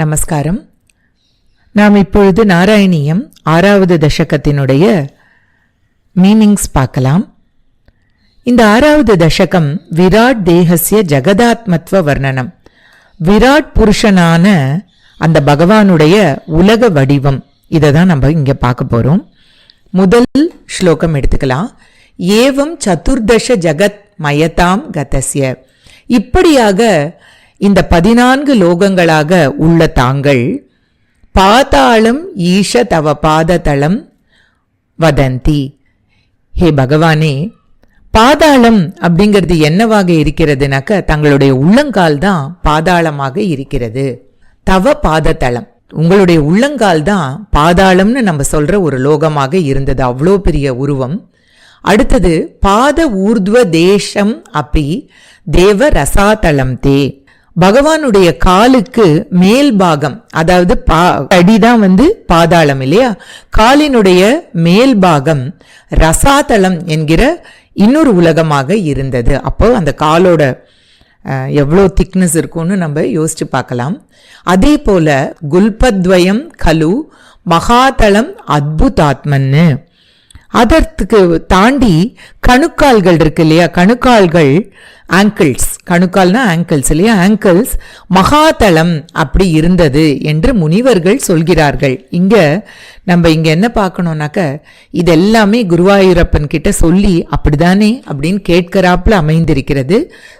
நமஸ்காரம். நாம் இப்பொழுது நாராயணியம் ஆறாவது தசகத்தினுடைய மீனிங்ஸ் பார்க்கலாம். இந்த ஆறாவது தசகம் விராட் தேகசிய ஜெகதாத்மத்வ வர்ணனம். விராட் புருஷனான அந்த பகவானுடைய உலக வடிவம். இதை தான் நம்ம இங்கே பார்க்க போகிறோம் முதல் ஸ்லோகம் எடுத்துக்கலாம். ஏவம் சதுர்தச ஜகத் மயதாம் கதசிய இப்படியாக இந்த பதினான்கு லோகங்களாக உள்ள தாங்கள் பாதாளம் ஈஷ தவ பாததளம் வதந்தி. ஹே பகவானே பாதாளம் அப்படிங்கிறது என்னவாக இருக்கிறதுனாக்க தங்களுடைய உள்ளங்கால் தான் பாதாளமாக இருக்கிறது. தவ பாததளம். உங்களுடைய உள்ளங்கால் தான் பாதாளம்னு நம்ம சொல்ற ஒரு லோகமாக இருந்தது. அவ்வளோ பெரிய உருவம். அடுத்தது பாத ஊர்துவ தேசம் அப்பி தேவ ரசாதளம் தே. பகவானுடைய காலுக்கு மேல் பாகம் அதாவது பா அடிதான் வந்து பாதாளம் இல்லையா? காலினுடைய மேல் பாகம் ரசாதளம் என்கிற இன்னொரு உலகமாக இருந்தது. அப்போ அந்த காலோட எவ்வளோ திக்னஸ் இருக்கும்னு நம்ம யோசிச்சு பார்க்கலாம். அதே போல குல்பத்வயம் கலு மகாதளம் அத்புதாத்மன்னு. அதற்கு தாண்டி கணுக்கால்கள் இருக்கு இல்லையா? கணுக்கால்கள் ஆங்கிள்ஸ் கணுக்கால்னா ஆங்கிள்ஸ் இல்லையா? ஆங்கிள்ஸ் மகாதளம் அப்படி இருந்தது என்று முனிவர்கள் சொல்கிறார்கள். இங்க நம்ம இங்க என்ன பார்க்கணும்னாக்க இதெல்லாமே குருவாயூரப்பன் கிட்ட சொல்லி அப்படிதானே அப்படின்னு கேட்கிறாப்புல அமைந்திருக்கிறது.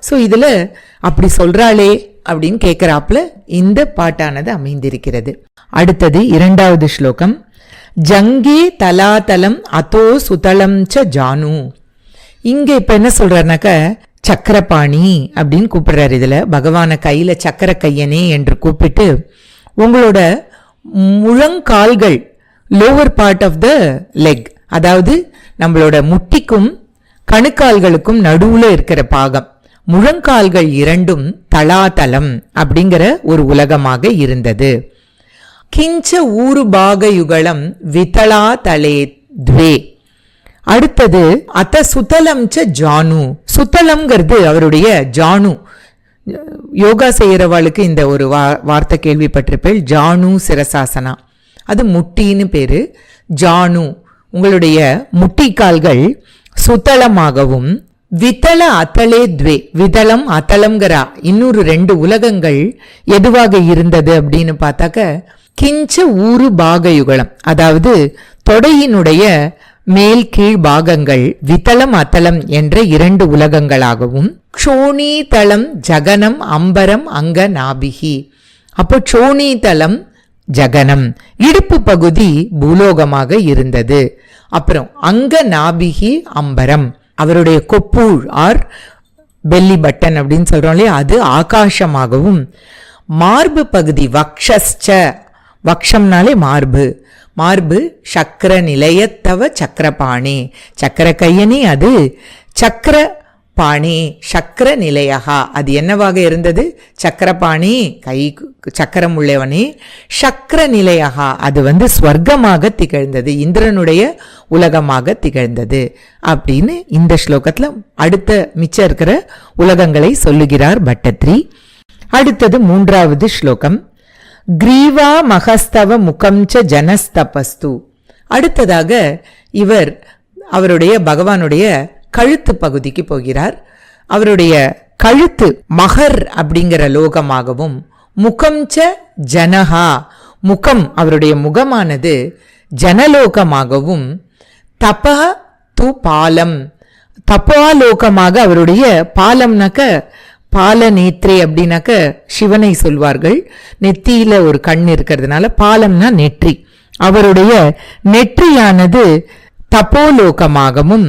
ஸோ இதுல அப்படி சொல்றாளே அப்படின்னு கேட்கிறாப்புல இந்த பாட்டானது அமைந்திருக்கிறது. அடுத்தது இரண்டாவது ஸ்லோகம். ஜங்கே தலாதலம் அதோ சுதலம் ச ஜானு. இங்க இப்ப என்ன சொல்றாருனாக்க சக்கரபாணி அப்படின்னு கூப்பிடுறாரு இதில். பகவானை கையில் சக்கர கையனே என்று கூப்பிட்டு உங்களோட முழங்கால்கள் lower part of the leg அதாவது நம்மளோட முட்டிக்கும் கணுக்கால்களுக்கும் நடுவில் இருக்கிற பாகம் முழங்கால்கள் இரண்டும் தலாதலம் அப்படிங்கிற ஒரு உலகமாக இருந்தது. கிஞ்ச ஊரு பாகயுகளம் விதளா தலே துவே. அடுத்தது அத்த சுத்தலம் ச ஜானு. சுத்தலம்ங்கிறது அவருடைய ஜானு. யோகா செய்கிறவாளுக்கு இந்த ஒரு வா வார்த்தை கேள்விப்பட்டிருப்பேள். ஜானு சிரசாசனா. அது முட்டின்னு பேர். ஜானு. உங்களுடைய முட்டிக்கால்கள் சுத்தளமாகவும் விதள அத்தலே துவே விதளம் அத்தளம்ங்கிறா. இன்னொரு ரெண்டு உலகங்கள் எதுவாக இருந்தது அப்படின்னு பார்த்தாக்க கிஞ்ச ஊரு பாகயுகலம். அதாவது தொடையினுடைய மேல் கீழ் பாகங்கள் வித்தளம் அத்தளம் என்ற இரண்டு உலகங்களாகவும் க்ஷோணீதளம் ஜகனம் அம்பரம் அங்க நாபிகி. அப்போ க்ஷோணீதளம் ஜகனம் இடுப்பு பகுதி பூலோகமாக இருந்தது. அப்புறம் அங்க நாபிகி அம்பரம் அவருடைய கொப்பூழ் ஆர் பெல்லி பட்டன் அப்படின்னு சொல்கிறோம் இல்லையா அது ஆகாசமாகவும். மார்பு பகுதி வக்ஷஸ்ச வக்ஷம்னாலே மார்பு. மார்பு சக்கர நிலையத்தவ சக்கரபாணி. சக்கர கையனே அது சக்கர பாணி சக்கர நிலையகா அது என்னவாக இருந்தது? சக்கரபாணி கை சக்கரம் உள்ளவனே சக்கர நிலையகா அது வந்து ஸ்வர்க்கமாக திகழ்ந்தது. இந்திரனுடைய உலகமாக திகழ்ந்தது. அப்படின்னு இந்த ஸ்லோகத்தில் அடுத்த மிச்சம் இருக்கிற உலகங்களை சொல்லுகிறார் பட்டத்ரி. அடுத்தது மூன்றாவது ஸ்லோகம். கிரீவா மகஸ்தவ முகம் ச ஜனஸ்தபஸ்து. அடுத்ததாக இவர் அவருடைய பகவானுடைய கழுத்து பகுதிக்கு போகிறார். அவருடைய கழுத்து மகர் அப்படிங்கிற லோகமாகவும் முகம் ச ஜனஹா. முகம் அவருடைய முகமானது ஜனலோகமாகவும் தப து பாலம். தபாலோகமாக அவருடைய பாலம்னாக்க பால நேத்ரே அப்படின்னாக்க சிவனை சொல்வார்கள். நெத்தியில ஒரு கண் இருக்கிறதுனால பாலம்னா நெற்றி. அவருடைய நெற்றியானது தபோலோகமாகவும்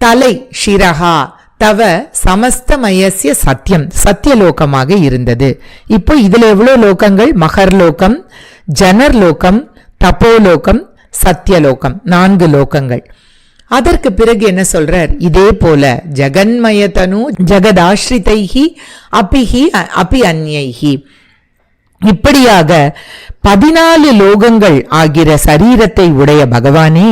தலை ஷிரஹா தவ சமஸ்தமயசிய சத்தியம் சத்தியலோகமாக இருந்தது. இப்போ இதுல எவ்வளோ லோகங்கள்? மகர்லோகம் ஜனர்லோகம் தப்போலோகம் தபோலோகம் சத்தியலோகம் நான்கு லோகங்கள். அதற்கு பிறகு என்ன சொல்றார்? இதே போல ஜெகன்மயதனு ஜெகதாஸ்ரிதைஹி அபிஹி அபி அந்யைஹி இப்படியாக பதினாலு லோகங்கள் ஆகிற சரீரத்தை உடைய பகவானே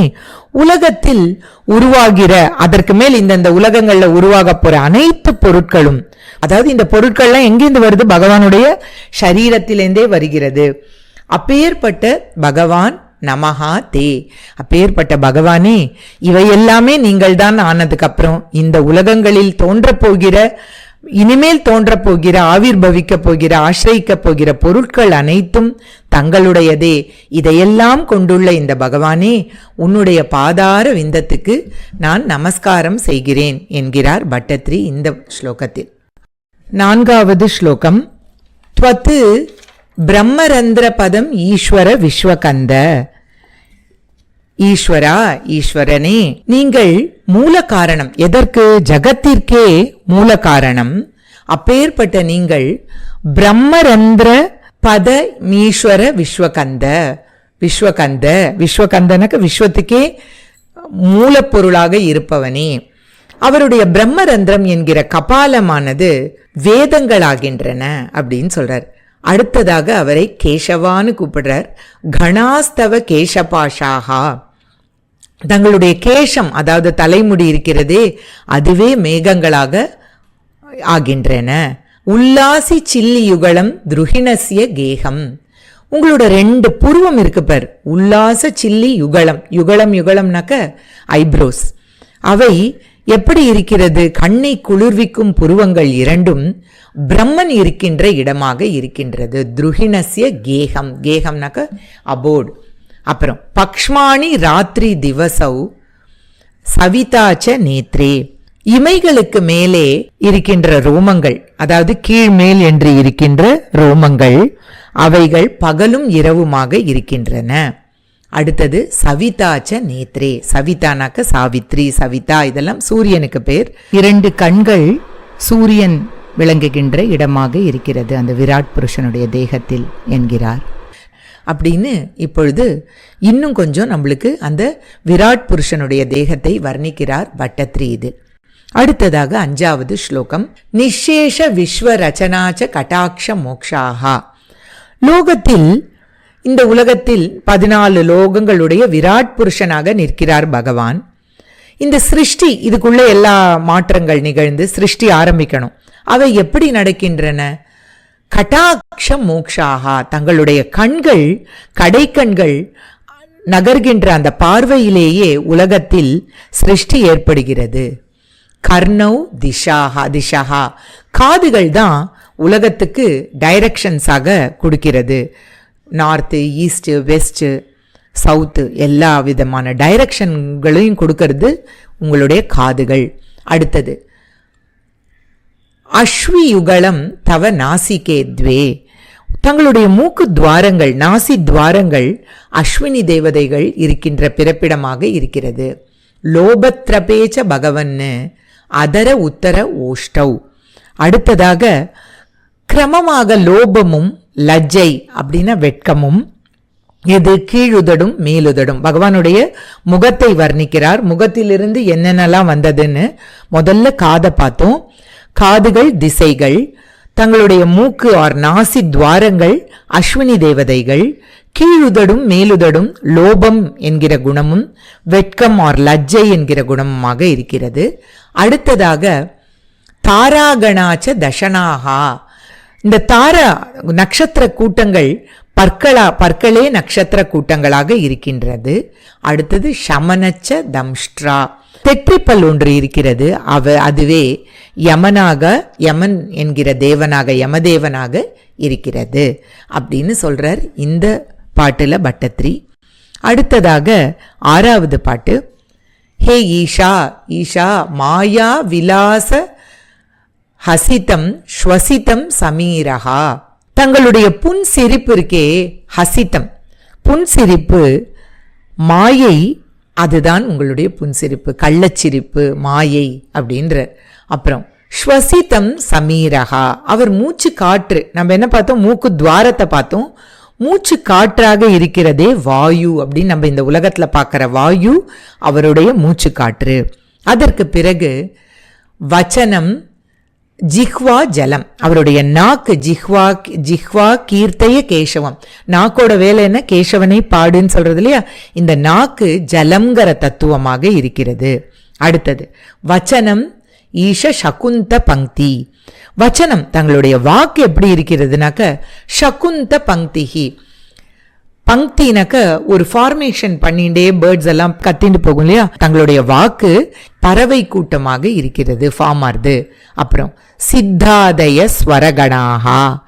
உலகத்தில் உருவாகிற அதற்கு மேல் இந்தந்த உலகங்கள்ல உருவாக போற அனைத்து பொருட்களும் அதாவது இந்த பொருட்கள்லாம் எங்கேருந்து வருது? பகவானுடைய சரீரத்திலேருந்தே வருகிறது. அப்பேற்பட்ட பகவான் நமஹா தே. அப்பேற்பட்ட பகவானே இவையெல்லாமே நீங்கள் தான் ஆனதுக்கப்புறம் இந்த உலகங்களில் தோன்றப் போகிற இனிமேல் தோன்றப் போகிற ஆவிர்பவிக்க போகிற ஆசிரியிக்க போகிற பொருட்கள் அனைத்தும் தங்களுடையதே. இதையெல்லாம் கொண்டுள்ள இந்த பகவானே உன்னுடைய பாதார விந்தத்துக்கு நான் நமஸ்காரம் செய்கிறேன் என்கிறார் பட்டத்ரி இந்த ஸ்லோகத்தில். நான்காவது ஸ்லோகம். துவத்து பிரம்மரந்திர பதம் ஈஸ்வர விஸ்வகந்த. ஈஸ்வரா ஈஸ்வரனே நீங்கள் மூல காரணம் எதற்கு? ஜகத்திற்கே மூல காரணம் அப்பேற்பட்ட நீங்கள் பிரம்மரந்திர பத ஈஸ்வர விஸ்வகந்த. விஸ்வகந்த விஸ்வகந்தனுக்கு விஸ்வத்துக்கே மூலப்பொருளாக இருப்பவனே. அவருடைய பிரம்மரந்திரம் என்கிற கபாலமானது வேதங்களாகின்றன அப்படின்னு சொல்றார். அடுத்ததாக அவரை கேசவான்னு கூப்பிடுறார். கணாஸ்தவ கேசபாஷாகா. தங்களுடைய கேசம் அதாவது தலைமுடி இருக்கிறதே அதுவே மேகங்களாக ஆகின்றன. உல்லாசி சில்லி யுகலம் துருகிணசிய கேகம். உங்களோட ரெண்டு புருவம் இருக்கு பார். உல்லாச சில்லி யுகலம் யுகலம் யுகலம்னாக்க ஐப்ரோஸ். அவை எப்படி இருக்கிறது? கண்ணை குளிர்விக்கும் புருவங்கள் இரண்டும் பிரம்மன் இருக்கின்ற இடமாக இருக்கின்றது. துருகிணசிய கேகம். கேகம்னாக்க அபோர்டு அப்புறம் பக்ஷ்மாணி ராத்திரி திவசௌ சவிதாச்ச நேத்ரே. இமைகளுக்கு மேலே இருக்கின்ற ரோமங்கள் அதாவது கீழ்மேல் என்று இருக்கின்ற ரோமங்கள் அவைகள் பகலும் இரவுமாக இருக்கின்றன. அடுத்தது சவிதாச்ச நேத்ரே. சவிதானாக்க சாவித்ரி சவிதா இதெல்லாம் சூரியனுக்கு பேர். இரண்டு கண்கள் சூரியன் விளங்குகின்ற இடமாக இருக்கிறது அந்த விராட் புருஷனுடைய தேகத்தில் என்கிறார். அப்படின்னு இப்பொழுது இன்னும் கொஞ்சம் நம்மளுக்கு அந்த விராட் புருஷனுடைய தேகத்தை வர்ணிக்கிறார் பட்டத்ரி இது. அடுத்ததாக அஞ்சாவது ஸ்லோகம். நிஷேஷ விஸ்வ ரச்சனாச்ச கட்டாட்ச மோக்ஷாகா லோகத்தில் இந்த உலகத்தில் பதினாலு லோகங்களுடைய விராட் புருஷனாக நிற்கிறார் பகவான். இந்த சிருஷ்டி இதுக்குள்ளே எல்லா மாற்றங்கள் நிகழ்ந்து சிருஷ்டி ஆரம்பிக்கணும். அவை எப்படி நடக்கின்றன? கட்டாட்ச மோக்ஷாகா தங்களுடைய கண்கள் கடைக்கண்கள் நகர்கின்ற அந்த பார்வையிலேயே உலகத்தில் சிருஷ்டி ஏற்படுகிறது. கர்ணவ் திஷாகா திஷாகா காதுகள் தான் உலகத்துக்கு டைரக்ஷன்ஸாக கொடுக்கிறது. நார்த்து ஈஸ்ட்டு வெஸ்ட்டு சவுத்து எல்லா விதமான டைரக்ஷன்களையும் கொடுக்கறது உங்களுடைய காதுகள். அடுத்தது அஸ்வி யுகலம் தவ நாசிகே துவே. தங்களுடைய மூக்கு துவாரங்கள் நாசி துவாரங்கள் அஸ்வினி தேவதைகள் இருக்கின்ற பிறப்பிடமாக இருக்கிறது. லோபத்ரபேச்ச பகவன்னு அதர உத்தர ஓஷ்டவ் அடுத்ததாக கிரமமாக லோபமும் லஜ்ஜை அப்படின்னா வெட்கமும் இது கீழுதடும் மேலுதடும். பகவானுடைய முகத்தை வர்ணிக்கிறார். முகத்திலிருந்து என்னென்னலாம் வந்ததுன்னு முதல்ல காதை பார்த்தோம். காதுகள் திசைகள் தங்களுடைய மூக்கு ஆர் நாசி துவாரங்கள் அஸ்வினி தேவதைகள் கீழுதடும் மேலுதடும் லோபம் என்கிற குணமும் வெட்கம் ஆர் லஜ்ஜை என்கிற குணமுமாக இருக்கிறது. அடுத்ததாக தாராகணாச்ச தசனாகா இந்த தாரா நட்சத்திர கூட்டங்கள் பற்களா பற்களே நட்சத்திர கூட்டங்களாக இருக்கின்றது. அடுத்தது ஷமனச்ச தம்ஷ்ட்ரா. தெற்றிப்பல் ஒன்று இருக்கிறது. அவ அதுவே யமனாக யமன் என்கிற தேவனாக யமதேவனாக இருக்கிறது அப்படின்னு சொல்றார் இந்த பாட்டில் பட்டத்ரி. அடுத்ததாக ஆறாவது பாட்டு. ஹே ஈஷா ஈஷா மாயா விலாச ஹசிதம் ஸ்வசிதம் சமீரகா தங்களுடைய புன் சிரிப்பு இருக்கே ஹசிதம். புன் சிரிப்பு மாயை அதுதான் உங்களுடைய புன்சிரிப்பு கள்ளச்சிரிப்பு மாயை அப்படின்ற. அப்புறம் ஸ்வசிதம் சமீரகா அவர் மூச்சு காற்று நம்ம என்ன பார்த்தோம்? மூக்கு துவாரத்தை பார்த்தோம். மூச்சு காற்றாக இருக்கிறதே வாயு அப்படின்னு நம்ம இந்த உலகத்தில் பார்க்குற வாயு அவருடைய மூச்சு காற்று. அதற்கு பிறகு வச்சனம் ஜிஹ்வா ஜலம். அவருடைய நாக்கு ஜிஹ்வா ஜிஹ்வா கீர்த்தைய கேசவம். நாக்கோட வேலை என்ன? கேசவனை பாடுன்னு சொல்றது இல்லையா? இந்த நாக்கு ஜலம்ங்கிற தத்துவமாக இருக்கிறது. அடுத்தது வச்சனம் ஈஷ சகுந்த பங்கி வச்சனம் தங்களுடைய வாக்கு எப்படி இருக்கிறதுனாக்க சகுந்த பங்கிஹி பங்கினாக்க ஒரு ஃபார்மேஷன் பண்ணிண்டே பேர்ட்ஸ் எல்லாம் கத்திண்டு போகும் இல்லையா? தங்களுடைய வாக்கு பறவை கூட்டமாக இருக்கிறது. ஃபார்ம் ஆறுது. அப்புறம் சித்தாதய ஸ்வரகணாகா.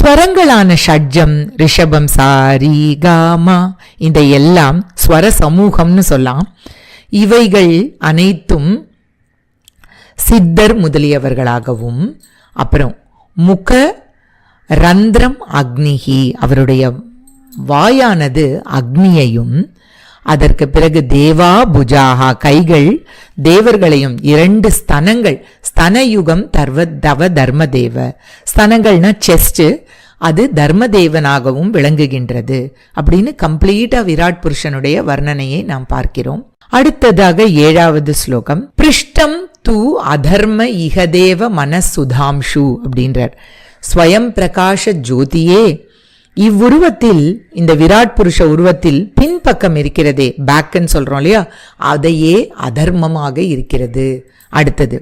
ஸ்வரங்களான ஷட்ஜம் ரிஷபம் சாரி காமா இந்த எல்லாம் ஸ்வர சமூகம்னு சொல்லலாம். இவைகள் அனைத்தும் சித்தர் முதலியவர்களாகவும் அப்புறம் முக ரந்திரம் அக்னிஹி அவருடைய வாயானது அக்னியையும் அதற்கு பிறகு தேவா புஜாகா கைகள் தேவர்களையும் இரண்டு ஸ்தனங்கள் ஸ்தனயுகம் தர்வ தவ தர்மதேவ. ஸ்தனங்கள்னா செஸ்ட் அது தர்மதேவனாகவும் விளங்குகின்றது அப்படின்னு கம்ப்ளீட்டா விராட் புருஷனுடைய வர்ணனையை நாம் பார்க்கிறோம். அடுத்ததாக ஏழாவது ஸ்லோகம் பிருஷ்டம் து அதர்ம இகதேவ மனசுதாம்ஷு அப்படின்றார். ஸ்வயம் பிரகாஷ ஜோதியே இவ்வுருவத்தில் இந்த விராட் புருஷ உருவத்தில் பின்பக்கம் இருக்கிறதே பேக்குன்னு சொல்றோம் இல்லையா? அதையே அதர்மமாக இருக்கிறது. அடுத்தது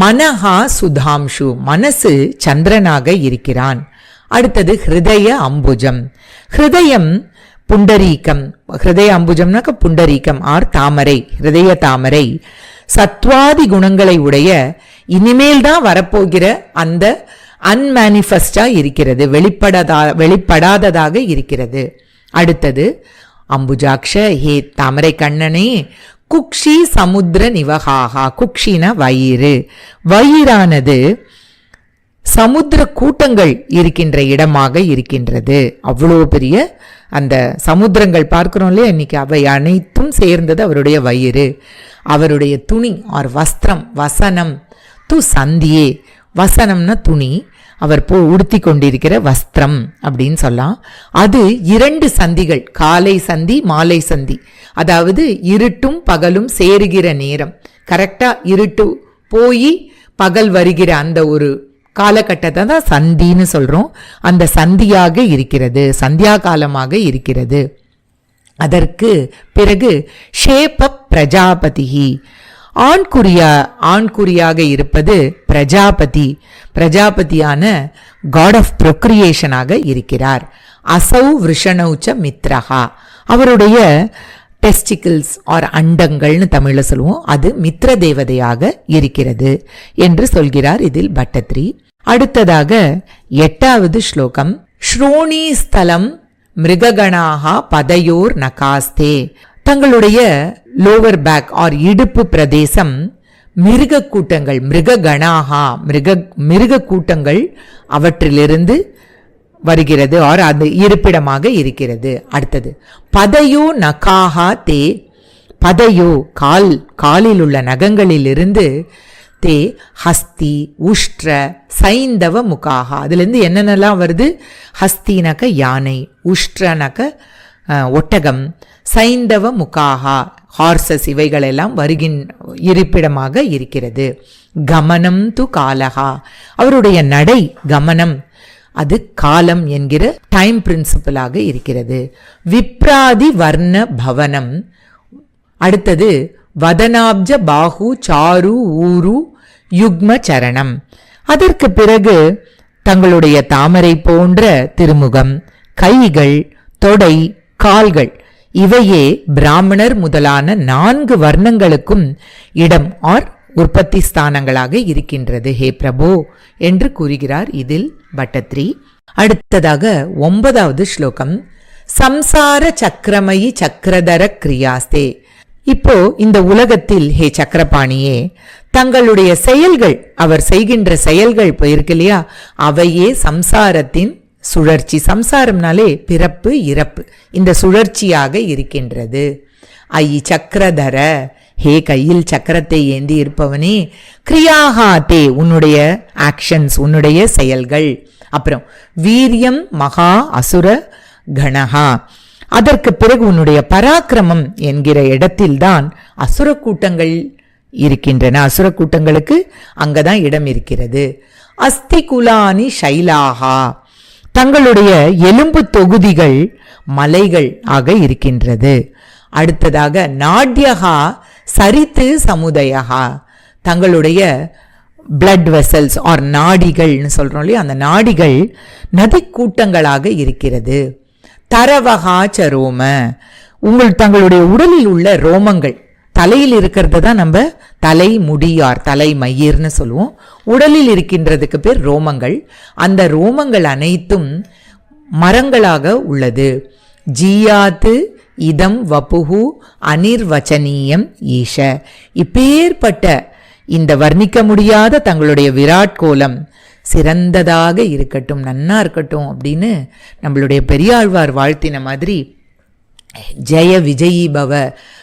மனஹா சுதாம்ஷு மனசு சந்திரனாக இருக்கிறான். அடுத்தது ஹிருதய அம்புஜம். ஹிருதயம் புண்டரீகம். ஹிருதய அம்புஜம்னாக்க புண்டரீகம் ஆர் தாமரை ஹிருதய தாமரை. சத்வாதி குணங்களை உடைய இனிமேல் தான் வரப்போகிற அந்த அன்மேனிஃபெஸ்டாக இருக்கிறது வெளிப்படதா வெளிப்படாததாக இருக்கிறது. அடுத்தது அம்புஜாக்ஷ ஹே தாமரை கண்ணனே குக்ஷி சமுத்திர நிவகாகா குக்ஷின வயிறு. வயிறானது சமுத்திர கூட்டங்கள் இருக்கின்ற இடமாக இருக்கின்றது. அவ்வளோ பெரிய அந்த சமுத்திரங்கள் பார்க்குறோம் இல்லையா? இன்னைக்கு அவை அனைத்தும் சேர்ந்தது அவருடைய வயிறு. அவருடைய துணி ஆர் வஸ்திரம் வசனம் து சந்தியே வசனம்னா துணி. அவர் போ உடுத்தி கொண்டிருக்கிற வஸ்திரம் அப்படின்னு சொல்லலாம். அது இரண்டு சந்திகள் காலை சந்தி மாலை சந்தி. அதாவது இருட்டும் பகலும் சேருகிற நேரம். கரெக்டாக இருட்டு போய் பகல் வருகிற அந்த ஒரு காலகட்டத்தை தான் சந்தின்னு சொல்கிறோம் அந்த சந்தியாக இருக்கிறது சந்தியா காலமாக இருக்கிறது. அதற்கு பிறகு ஷேப பிரஜாபதிகி ஆண்குறியா ஆண்குறியாக இருப்பது பிரஜாபதி. பிரஜாபதியான காட் ஆஃப் ப்ரொக்ரியேஷனாக இருக்கிறார். அசௌ விஷணௌச்ச மித்ரஹா. அவருடைய டெஸ்டிகிள்ஸ் ஆர் அண்டங்கள்னு தமிழில் சொல்லுவோம். அது மித்ர தேவதையாக இருக்கிறது என்று சொல்கிறார் இதில் பட்டத்ரி. அடுத்ததாக எட்டாவது ஸ்லோகம். ஸ்ரோணி ஸ்தலம் மிருககணாகா பதையோர் நகாஸ்தே. தங்களுடைய லோவர் பேக் ஆர் இடுப்பு பிரதேசம் மிருக கூட்டங்கள் மிருக கணாகா மிருக மிருக கூட்டங்கள் அவற்றிலிருந்து வருகிறது ஆர் அது இருப்பிடமாக இருக்கிறது. அடுத்தது பதையோ நகாஹா தே பதையோ கால் காலில் உள்ள நகங்களிலிருந்து தே ஹஸ்தி உஷ்ட்ர சைந்தவ முகாகா அதுலேருந்து என்னென்னலாம் வருது? ஹஸ்தினாக்க யானை உஷ்ட்ரனாக்க ஒட்டகம் சைந்தவ முகாகா ஹார்சஸ் இவைகளெல்லாம் வருகின் இருப்பிடமாக இருக்கிறது. கமனம் து காலகா. அவருடைய நடை கமனம். அது காலம் என்கிற டைம் பிரின்சிபலாக இருக்கிறது. விப்ராதி வர்ண பவனம். அடுத்தது வதனாப்ஜ பாகு சாரு ஊரு யுக்ம சரணம். அதற்கு பிறகு தங்களுடைய தாமரை போன்ற திருமுகம் கைகள் தொடை கால்கள். இவையே பிராமணர் முதலான நான்கு வர்ணங்களுக்கும் இடம் ஆர் உற்பத்தி ஸ்தானங்களாக இருக்கின்றது. ஹே பிரபு! என்று கூறுகிறார் இதில் பட்டத்ரி. அடுத்ததாக ஒன்பதாவது ஸ்லோகம். சம்சார சக்கரமயி சக்கரதர கிரியாஸ்தே. இப்போ இந்த உலகத்தில் ஹே சக்கரபாணியே தங்களுடைய செயல்கள் அவர் செய்கின்ற செயல்கள் இப்போ இருக்கு இல்லையா? அவையே சம்சாரத்தின் சுழற்சி சம்சாரம்னாலே பிறப்பு இறப்பு. இந்த சுழற்சியாக இருக்கின்றது. ஐ சக்கரதர ஹே கையில் சக்கரத்தை ஏந்தி இருப்பவனே கிரியாகா தே உன்னுடைய ஆக்ஷன்ஸ் உன்னுடைய செயல்கள். அப்புறம் வீரியம் மகா அசுர கணகா அதற்கு பிறகு உன்னுடைய பராக்கிரமம் என்கிற இடத்தில்தான் அசுர கூட்டங்கள் இருக்கின்றன. அசுர கூட்டங்களுக்கு அங்கதான் இடம் இருக்கிறது. அஸ்தி குலானி ஷைலாகா. தங்களுடைய எலும்பு தொகுதிகள் மலைகள் ஆக இருக்கின்றது. அடுத்ததாக நாட்யகா சரித்து சமுதயகா. தங்களுடைய பிளட் வெசல்ஸ் ஆர் நாடிகள்னு சொல்கிறோம் இல்லையா அந்த நாடிகள் நதி கூட்டங்களாக இருக்கிறது. தரவகா சரோம உங்கள் தங்களுடைய உடலில் உள்ள ரோமங்கள் தலையில் இருக்கிறது தான் நம்ம தலை முடியார் தலை மயிர்னு சொல்லுவோம். உடலில் இருக்கின்றதுக்கு பேர் ரோமங்கள். அந்த ரோமங்கள் அனைத்தும் மரங்களாக உள்ளது. ஜீயாத்து இதம் வப்புகு அனிர்வச்சனீயம் ஈஷ. இப்பேற்பட்ட இந்த வர்ணிக்க முடியாத தங்களுடைய விராட் கோலம் சிறந்ததாக இருக்கட்டும் நன்னா இருக்கட்டும் அப்படின்னு நம்மளுடைய பெரியாழ்வார் வாழ்த்தின மாதிரி ஜெய விஜயி பவ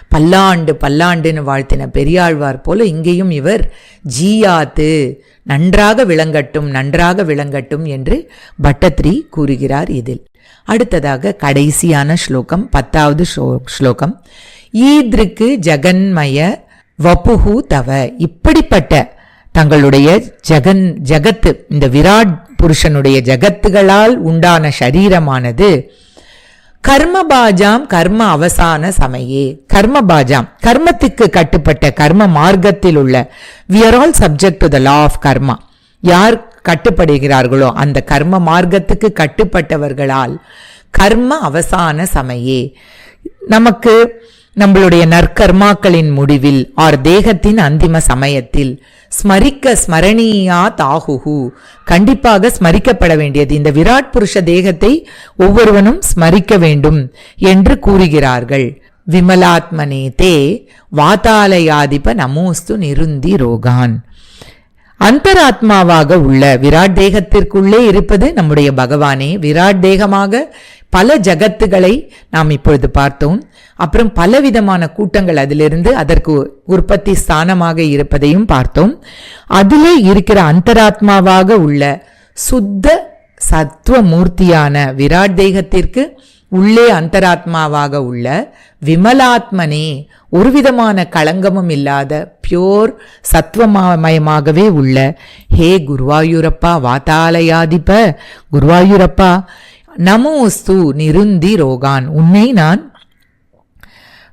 பல்லாண்டு பல்லாண்டுன்னு வாழ்த்தின பெரியாழ்வார் போல இங்கேயும் இவர் ஜீயாத்து நன்றாக விளங்கட்டும் நன்றாக விளங்கட்டும் என்று பட்டத்ரி கூறுகிறார் இதில். அடுத்ததாக கடைசியான ஸ்லோகம் பத்தாவது ஸ்லோ- ஸ்லோகம். ஈத்ருக்கு ஜெகன்மய வப்புஹு தவ. இப்படிப்பட்ட தங்களுடைய ஜெகன் ஜகத்து இந்த விராட் புருஷனுடைய ஜகத்துகளால் உண்டான சரீரமானது கர்மபாஜாம் கர்ம அவசான சமயே. கர்மபாஜாம் கர்மத்துக்கு கட்டுப்பட்ட கர்ம மார்க்கத்தில் உள்ள we are all subject to the law of karma யார் கட்டுப்படுகிறார்களோ அந்த கர்ம மார்க்கத்துக்கு கட்டுப்பட்டவர்களால் கர்ம அவசான சமயே. நமக்கு நம்மளுடைய நற்கர்மாக்களின் முடிவில் ஆர் தேகத்தின் அந்திம சமயத்தில் ஸ்மரிக்க ஸ்மரணியா தாகுகு கண்டிப்பாக ஸ்மரிக்கப்பட வேண்டியது. இந்த விராட் புருஷ தேகத்தை ஒவ்வொருவனும் ஸ்மரிக்க வேண்டும் என்று கூறுகிறார்கள். விமலாத்மனே தே வாத்தாலயாதிப நமோஸ்து நிருந்தி ரோகான். அந்தராத்மாவாக உள்ள விராட் தேகத்திற்குள்ளே இருப்பது நம்முடைய பகவானே. விராட் தேகமாக பல ஜகத்துகளை நாம் இப்பொழுது பார்த்தோம். அப்புறம் பலவிதமான கூட்டங்கள் அதிலிருந்து அதற்கு உற்பத்தி ஸ்தானமாக இருப்பதையும் பார்த்தோம். அதிலே இருக்கிற அந்தராத்மாவாக உள்ள சுத்த சத்துவ மூர்த்தியான விராட் தேகத்திற்கு உள்ளே அந்தராத்மாவாக உள்ள விமலாத்மனே ஒரு விதமான களங்கமும் இல்லாத பியோர் சத்துவமயமாகவே உள்ள ஹே குருவாயூரப்பா வாத்தாலயாதிப குருவாயூரப்பா நமோஸ்து நிருந்தி ரோகான். உன்னை நான்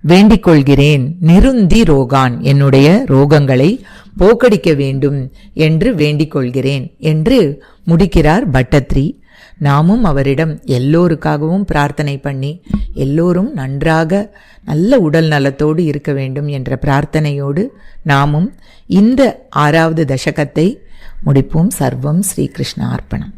வேண்டிக் கொள்கிறேன் நிருந்தி ரோகான். என்னுடைய ரோகங்களை போக்கடிக்க வேண்டும் என்று வேண்டிக் கொள்கிறேன் என்று முடிக்கிறார் பட்டத்ரி. நாமும் அவரிடம் எல்லோருக்காகவும் பிரார்த்தனை பண்ணி எல்லோரும் நன்றாக நல்ல உடல் நலத்தோடு இருக்க வேண்டும் என்ற பிரார்த்தனையோடு நாமும் இந்த ஆறாவது தசகத்தை முடிப்போம். சர்வம் ஸ்ரீகிருஷ்ண அர்ப்பணம்